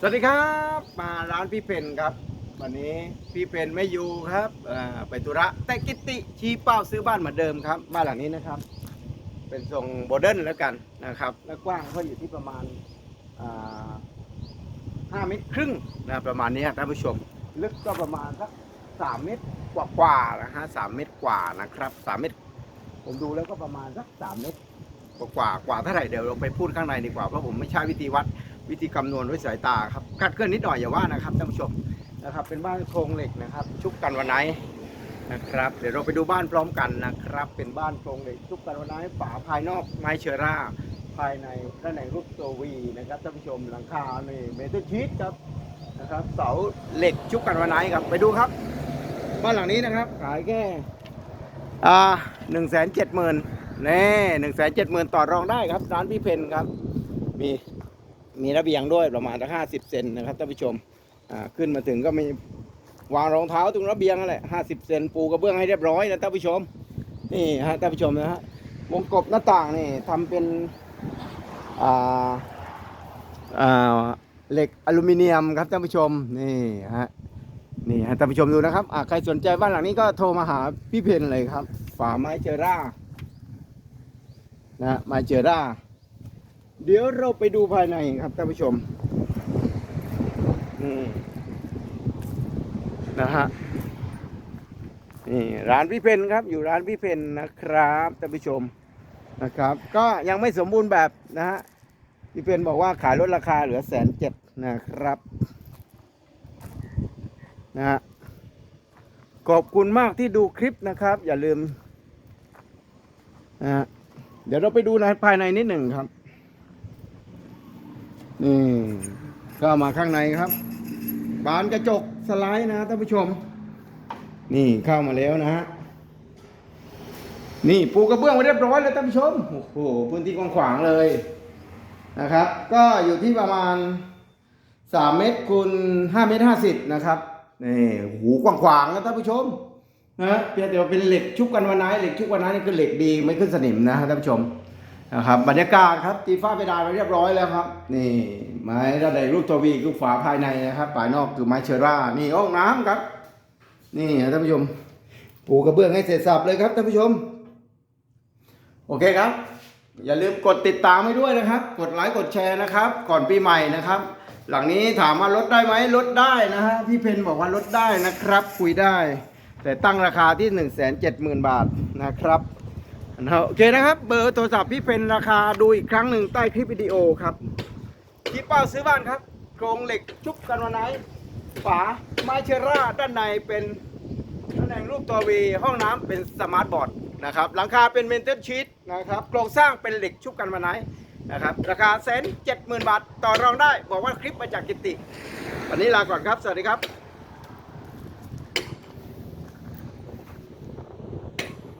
สวัสดีครับมาร้านพี่เพนครับ วันนี้พี่เพนไม่อยู่ครับไปธุระแต่กิติชี้เป้าซื้อบ้านเหมือนเดิมครับบ้านหลังนี้นะครับ เป็นทรงโมเดิร์นแล้วกันนะครับ และกว้างก็อยู่ที่ประมาณห้าเมตรครึ่งนะประมาณนี้ท่านผู้ชม ลึกก็ประมาณสักสามเมตรกว่าๆนะฮะสามเมตรกว่านะครับสามเมตร ผมดูแล้วก็ประมาณสักสามเมตรกว่ากว่าเท่าไหร่เดี๋ยวเราไปพูดข้างในดีกว่าเพราะผมไม่ใช่วิธีวัด วิธีคำนวณด้วยสายตาครับคาดเคลื่อนนิดหน่อยอย่าว่านะครับท่านผู้ชมนะครับ เป็นบ้านโครงเหล็กนะครับ ชุบกันวันไหนนะครับ เดี๋ยวเราไปดูบ้านพร้อมกันนะครับ เป็นบ้านโครงเหล็กชุบกันวันไหนฝาภายนอกไม้เชอร่า ภายในด้านในรูปตัววีนะครับท่านผู้ชมหลังคาในเมทัลชีตครับนะครับ เสาเหล็กชุบกันวันไหนครับไปดูครับ บ้านหลังนี้นะครับขายแค่อ่าหนึ่งแสนเจ็ดหมื่นเน่หนึ่งแสนเจ็ดหมื่นต่อรองได้ครับร้านพี่เพนครับ มี มีระเบียงด้วยประมาณห้าสิบเซนนะครับท่านผู้ชมขึ้นมาถึงก็มีวางรองเท้าตรงระเบียงนั่นแหละห้าสิบเซนปูกระเบื้องให้เรียบร้อยนะท่านผู้ชมนี่ฮะท่านผู้ชมนะฮะวงกบหน้าต่างนี่ทำเป็นอ่าอ่าเหล็กอลูมิเนียมครับท่านผู้ชมนี่ฮะนี่ฮะท่านผู้ชมดูนะครับใครสนใจบ้านหลังนี้ก็โทรมาหาพี่เพนเลยครับฝาไม้เจอร่านะไม้เจอร่า เดี๋ยวเราไปดูภายในครับท่านผู้ชมอืมนะฮะนี่ร้านพี่เพนครับ อยู่ร้านพี่เพนนะครับท่านผู้ชมนะครับ ก็ยังไม่สมบูรณ์แบบนะฮะพี่เพนบอกว่าขายลดราคาเหลือแสนเจ็ดนะครับนะฮะขอบคุณมากที่ดูคลิปนะครับ อย่าลืมนะฮะเดี๋ยวเราไปดูในภายในนิดหนึ่งครับ นี่ก็มาข้างในครับ บานกระจกสไลด์นะท่านผู้ชม นี่เข้ามาแล้วนะฮะนี่ปูกระเบื้องไว้เรียบร้อยแล้วท่านผู้ชมโอ้โหพื้นที่กว้างขวางเลยนะครับ ก็อยู่ที่ประมาณ3เมตรคูณ5เมตร50นะครับนี่หูกว้างขวางนะท่านผู้ชมนะเพียงแต่ว่าเป็นเหล็กชุบกันวันไหนเหล็กชุบกันวันไหนนี่คือเหล็กดีไม่ขึ้นสนิมนะท่านผู้ชม นะครับบรรยากาศครับตีฟ้าเพดานไปเรียบร้อยแล้วครับ นี่ไม้ด้านในรูปตัววีรูปฝาภายในนะครับภายนอกคือไม้เชอร่านี่ห้องน้ำครับ นี่ท่านผู้ชมปูกระเบื้องให้เสร็จสับเลยครับท่านผู้ชม โอเคครับ อย่าลืมกดติดตามให้ด้วยนะครับ กดไลค์กดแชร์นะครับ ก่อนปีใหม่นะครับ หลังนี้ถามว่าลดได้ไหมลดได้นะฮะพี่เพนบอกว่าลดได้นะครับ คุยได้ แต่ตั้งราคาที่ 1 7 0 0 0 0 บาทนะครับ นะครับโอเคนะครับเบอร์โทรศัพท์พี่เป็นราคาดูอีกครั้งหนึ่งใต้คลิปวิดีโอครับที่เป้าซื้อบ้านครับโครงเหล็กชุบกันวันไหนฝาไม้เชร่าด้านในเป็นตำแหน่งรูปตัววีห้องน้ำเป็นสมาร์ทบอร์ดนะครับหลังคาเป็นเมนเทนชีตนะครับโครงสร้างเป็นเหล็กชุบกันวันไหนนะครับราคาแสนเจ็ดหมื่นบาทต่อรองได้ บอกว่าคลิปมาจากกิตติวันนี้ลาก่อนครับ สวัสดีครับ